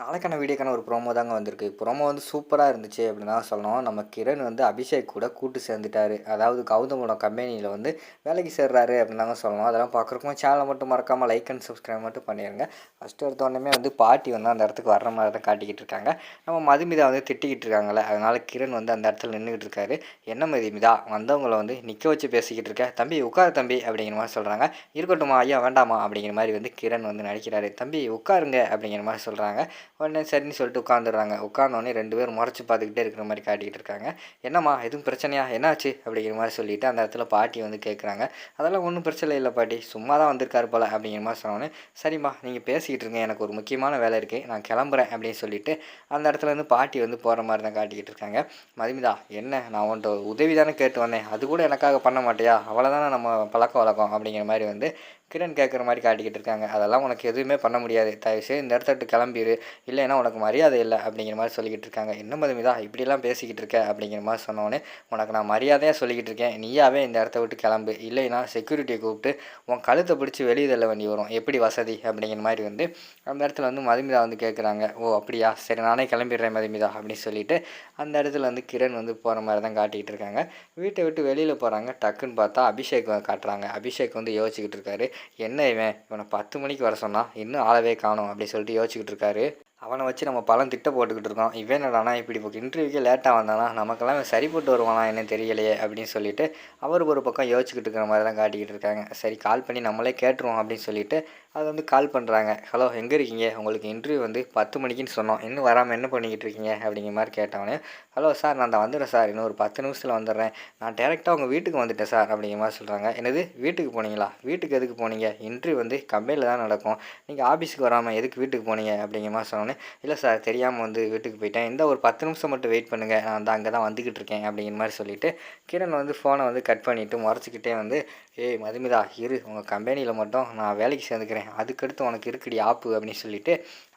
நாளைக்கான வீடியோக்கான ஒரு ப்ரோமோ தாங்க வந்திருக்கு. ப்ரோமோ வந்து சூப்பராக இருந்துச்சு அப்படின்னு தான் சொல்லணும். நம்ம கிரண் வந்து அபிஷேக் கூட கூட்டு சேர்ந்துட்டாரு. அதாவது கௌதமோட கம்பெனியில் வந்து வேலைக்கு சேர்றாரு அப்படின்னு தாங்க சொல்லணும். அதெல்லாம் பார்க்குறக்கும் சேனலை மட்டும் மறக்காமல் லைக் அண்ட் சப்ஸ்கிரைப் மட்டும் பண்ணிடுங்க ஃபஸ்ட்டு எடுத்தோடனே வந்து பாட்டி வந்து அந்த இடத்துக்கு வர்ற மாதிரி தான் காட்டிக்கிட்டு இருக்காங்க. நம்ம மதுமிதா வந்து திட்டிக்கிட்டு இருக்காங்களே அதனால் கிரண் வந்து அந்த இடத்துல நின்றுக்கிட்டு இருக்காரு. என்ன மதுமிதா வந்தவங்கள வந்து நிற்க வச்சு பேசிக்கிட்டு இருக்க? தம்பி உட்கார் தம்பி அப்படிங்கிற மாதிரி சொல்கிறாங்க இருக்கட்டுமா ஐயா வேண்டாமா? அப்படிங்கிற மாதிரி வந்து கிரண் வந்து நடிக்கிறாரு. தம்பி உட்காருங்க அப்படிங்கிற மாதிரி சொல்கிறாங்க உடனே சரின்னு சொல்லிட்டு உட்காந்துடுறாங்க. உட்காந்தோடனே ரெண்டு பேரும் முறைச்சி பார்த்துக்கிட்டே இருக்கிற மாதிரி காட்டிக்கிட்டு இருக்காங்க. என்னம்மா எதுவும் பிரச்சனையா? என்னாச்சு? அப்படிங்கிற மாதிரி சொல்லிட்டு அந்த இடத்துல பாட்டி வந்து கேட்குறாங்க. அதெல்லாம் ஒன்றும் பிரச்சனை இல்லை பாட்டி. சும்மா தான் வந்திருக்காரு போல அப்படிங்கிற மாதிரி சொன்னோன்னே சரிம்மா நீங்கள் பேசிக்கிட்டு இருங்க. எனக்கு ஒரு முக்கியமான வேலை இருக்குது நான் கிளம்புறேன் அப்படின்னு சொல்லிட்டு அந்த இடத்துல இருந்து பாட்டி வந்து போகிற மாதிரி தான் காட்டிக்கிட்டு இருக்காங்க. மதுமிதா என்ன? நான் உன்ட்ட உதவி தானே கேட்டு வந்தேன். அது கூட எனக்காக பண்ண மாட்டியா? அவ்வளோதானே நம்ம பழக்க வழக்கம் அப்படிங்கிற மாதிரி வந்து கிரண் கேட்குற மாதிரி காட்டிக்கிட்டு இருக்காங்க. அதெல்லாம் உனக்கு எதுவுமே பண்ண முடியாது. தயவுசெய்து இந்த இடத்த விட்டு கிளம்பிடு இல்லைன்னா உனக்கு மரியாதை இல்லை அப்படிங்கிற மாதிரி சொல்லிக்கிட்டு இருக்காங்க. என்ன மதுமிதா இப்படிலாம் பேசிக்கிட்டு இருக்க அப்படிங்கிற மாதிரி சொன்னோன்னே உனக்கு நான் மரியாதையாக சொல்லிக்கிட்டு இருக்கேன். நீயாவே இந்த இடத்த விட்டு கிளம்பு. இல்லைன்னா செக்யூரிட்டியை கூப்பிட்டு உன் கழுத்தை பிடிச்சி வெளியே தள்ள வேண்டி வரும். எப்படி வசதி? அப்படிங்கிற மாதிரி வந்து அந்த இடத்துல வந்து மதுமிதா வந்து கேட்குறாங்க ஓ அப்படியா? சரி நானே கிளம்பிடுறேன் மதுமிதா அப்படின்னு சொல்லிட்டு அந்த இடத்துல வந்து கிரண் வந்து போகிற மாதிரி தான் காட்டிக்கிட்டு இருக்காங்க. வீட்டை விட்டு வெளியில் போகிறாங்க டக்குன்னு பார்த்தா அபிஷேக் காட்டுறாங்க. அபிஷேக் வந்து யோசிச்சுக்கிட்டு இருக்காரு. என்ன இவன்? இவனை பத்து மணிக்கு வர சொன்னான் இன்னும் ஆளவே காணும் அப்படி சொல்லிட்டு யோசிச்சுக்கிட்டு இருக்காரு. அவனை வச்சு நம்ம பழம் திட்ட போட்டுக்கிட்டு இருக்கோம். இவன் என்னடானா இப்படி இப்போ இன்டர்வியூக்கே லேட்டாக வந்தானா? நமக்கெல்லாம் சரிப்பட்டு வருவானா என்ன தெரியலையே அப்படின்னு சொல்லிட்டு அவர் ஒரு பக்கம் யோசிச்சுக்கிட்டு இருக்கிற மாதிரி தான் காட்டிக்கிட்டு இருக்காங்க. சரி கால் பண்ணி நம்மளே கேட்டுருவோம் அப்படின்னு சொல்லிட்டு அது வந்து கால் பண்ணுறாங்க ஹலோ எங்கே இருக்கீங்க? உங்களுக்கு இன்டர்வியூ வந்து பத்து மணிக்குன்னு சொன்னோம். இன்னும் வராமல் என்ன பண்ணிக்கிட்டு இருக்கீங்க? அப்படிங்கிற மாதிரி கேட்டவனே ஹலோ சார் நான் தான் வந்துடுறேன் சார் இன்னும் ஒரு பத்து நிமிஷத்தில் வந்துடுறேன் நான் டேரெக்டாக உங்கள் வீட்டுக்கு வந்துட்டேன் சார் அப்படிங்கிற மாதிரி சொல்கிறாங்க என்னது? வீட்டுக்கு போனீங்களா? வீட்டுக்கு எதுக்கு போனீங்க? இன்டர்வியூ வந்து கம்பெனியில் தான் நடக்கும். நீங்கள் ஆஃபீஸுக்கு வராமல் எதுக்கு வீட்டுக்கு போனீங்க? அப்படிங்கிற மாதிரி சொன்னோன்னே இல்லை சார் தெரியாமல் வந்து வீட்டுக்கு போயிட்டேன். இந்த ஒரு பத்து நிமிஷம் மட்டும் வெயிட் பண்ணுங்கள் நான் வந்து அங்கே தான் வந்துக்கிட்டு இருக்கேன். அப்படிங்கிற மாதிரி சொல்லிவிட்டு கிரண் வந்து ஃபோனை வந்து கட் பண்ணிவிட்டு முறைச்சிக்கிட்டே வந்து ஏய் மதுமிதா இரு. உங்கள் கம்பெனியில் மட்டும் நான் வேலைக்கு சேர்ந்துக்கிறேன். அதுக்கடுத்து உனக்கு இருக்குடி ஆப்பு அப்படின்னு சொல்லிட்டு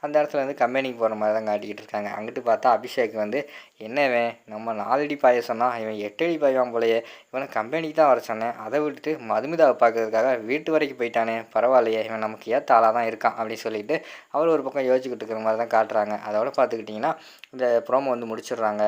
அந்த இடத்துல வந்து கம்பெனிக்கு போகிற மாதிரி தான் காட்டிக்கிட்டு இருக்காங்க. அங்கிட்டு பார்த்தா அபிஷேக் வந்து என்னவன் நம்ம நாலடி பாய சொன்னால் இவன் எட்டடி பாயான் போலையே இவனை கம்பெனிக்கு தான் வர சொன்னேன். அதை விட்டுட்டு மதுமிதாவை பார்க்கறதுக்காக வீட்டு வரைக்கும் போயிட்டானே. பரவாயில்லையே இவன் நமக்கு ஏற்ற ஆளாக தான் இருக்கான் அப்படின்னு சொல்லிட்டு அவர் ஒரு பக்கம் யோசிச்சுக்கிட்டு இருக்கிற மாதிரி தான் காட்டுறாங்க. அதோட பார்த்துக்கிட்டிங்கன்னா இந்த ப்ரோமோ வந்து முடிச்சிடுறாங்க.